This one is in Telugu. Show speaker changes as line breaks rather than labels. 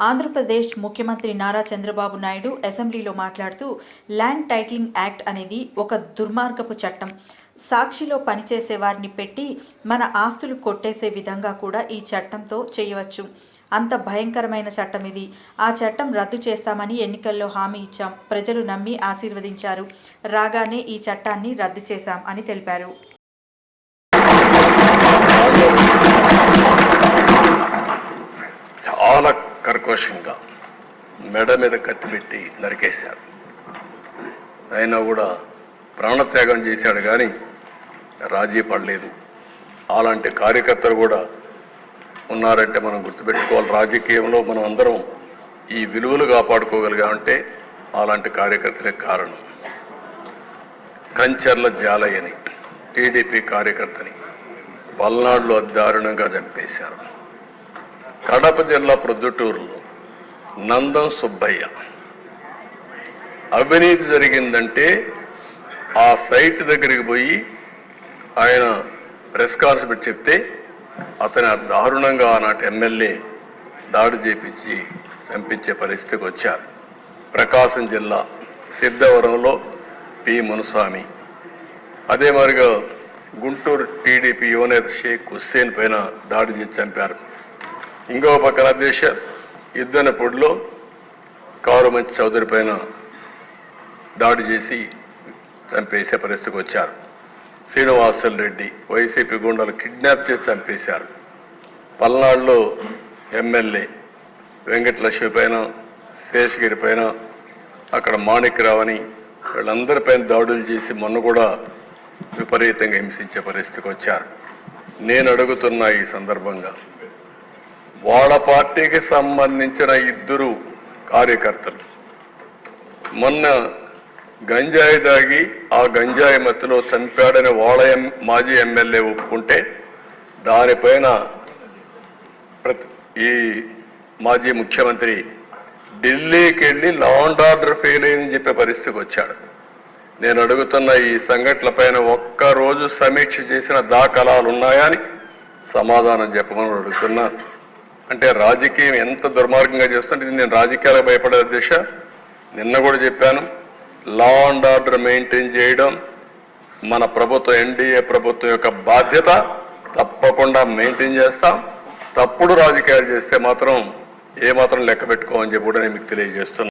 ఆంధ్రప్రదేశ్ ముఖ్యమంత్రి నారా చంద్రబాబు నాయుడు అసెంబ్లీలో మాట్లాడుతూ ల్యాండ్ టైటిలింగ్ యాక్ట్ అనేది ఒక దుర్మార్గపు చట్టం. సాక్షిలో పనిచేసే వారిని పెట్టి మన ఆస్తులు కొట్టేసే విధంగా కూడా ఈ చట్టంతో చేయవచ్చు. అంత భయంకరమైన చట్టం ఇది. ఆ చట్టం రద్దు చేస్తామని ఎన్నికల్లో హామీ ఇచ్చాం. ప్రజలు నమ్మి ఆశీర్వదించారు. రాగానే ఈ చట్టాన్ని రద్దు చేశాం అని తెలిపారు.
మెడ మీద కత్తి పెట్టి నరికేశారు. అయినా కూడా ప్రాణత్యాగం చేశాడు కానీ రాజీ పడలేదు. అలాంటి కార్యకర్తలు కూడా ఉన్నారంటే మనం గుర్తుపెట్టుకోవాలి. రాజకీయంలో మనం అందరం ఈ విలువలు కాపాడుకోగలిగామంటే అలాంటి కార్యకర్తలే కారణం. కంచర్ల జాలయ్యని టీడీపీ కార్యకర్తని పల్నాడులో దారుణంగా చంపేశారు. కడప జిల్లా ప్రొద్దుటూరులో నందం సుబ్బయ్య. అవినీతి జరిగిందంటే ఆ సైట్ దగ్గరికి పోయి ఆయన ప్రెస్ కాన్ఫరెన్స్ చెప్తే అతని దారుణంగా ఆనాటి ఎమ్మెల్యే దాడి చేపించి చంపించే పరిస్థితికి వచ్చారు. ప్రకాశం జిల్లా సిద్ధవరంలో పి. మునుస్వామి అదే మరిగా గుంటూరు టీడీపీ యువనేత షేక్ హుస్సేన్ పైన దాడి చేసి చంపారు. ఇంకో పక్కన దేశ యుద్ధనపుడిలో పొడిలో మంచి చౌదరి పైన దాడి చేసి చంపేసే పరిస్థితికి వచ్చారు. శ్రీనివాసులు రెడ్డి వైసీపీ గుండాలు కిడ్నాప్ చేసి చంపేశారు. పల్నాడులో ఎమ్మెల్యే వెంకటలక్ష్మి పైన శేషగిరి పైన అక్కడ మాణిక్యరావు అని వీళ్ళందరిపైన దాడులు చేసి మొన్న కూడా విపరీతంగా హింసించే పరిస్థితికి వచ్చారు. నేను అడుగుతున్నా ఈ సందర్భంగా వాళ్ళ పార్టీకి సంబంధించిన ఇద్దరు కార్యకర్తలు. మొన్న గంజాయి దాగి ఆ గంజాయి మత్తులో చంపాడని వాళ్ళ ఎం- మాజీ ఎమ్మెల్యే ఒప్పుకుంటే దానిపైన ప్రతి ఈ మాజీ ముఖ్యమంత్రి ఢిల్లీకి వెళ్ళి లా అండ్ ఆర్డర్ ఫెయిల్ అయిందని చెప్పే పరిస్థితికి వచ్చాడు. నేను అడుగుతున్న ఈ సంఘటనల పైన ఒక్క రోజు సమీక్ష చేసిన దాఖలాలు ఉన్నాయా అని సమాధానం చెప్పమని అడుగుతున్నాను. అంటే రాజకీయం ఎంత దుర్మార్గంగా చేస్తుంటే నేను రాజకీయాలకు భయపడే దిశ నిన్న కూడా చెప్పాను లా అండ్ ఆర్డర్ మెయింటైన్ చేయడం మన ప్రభుత్వం ఎన్డీఏ ప్రభుత్వం యొక్క బాధ్యత. తప్పకుండా మెయింటైన్ చేస్తాం. తప్పుడు రాజకీయాలు చేస్తే మాత్రం ఏ మాత్రం లెక్క పెట్టుకోమని చెప్పి కూడా నేను మీకు తెలియజేస్తున్నాను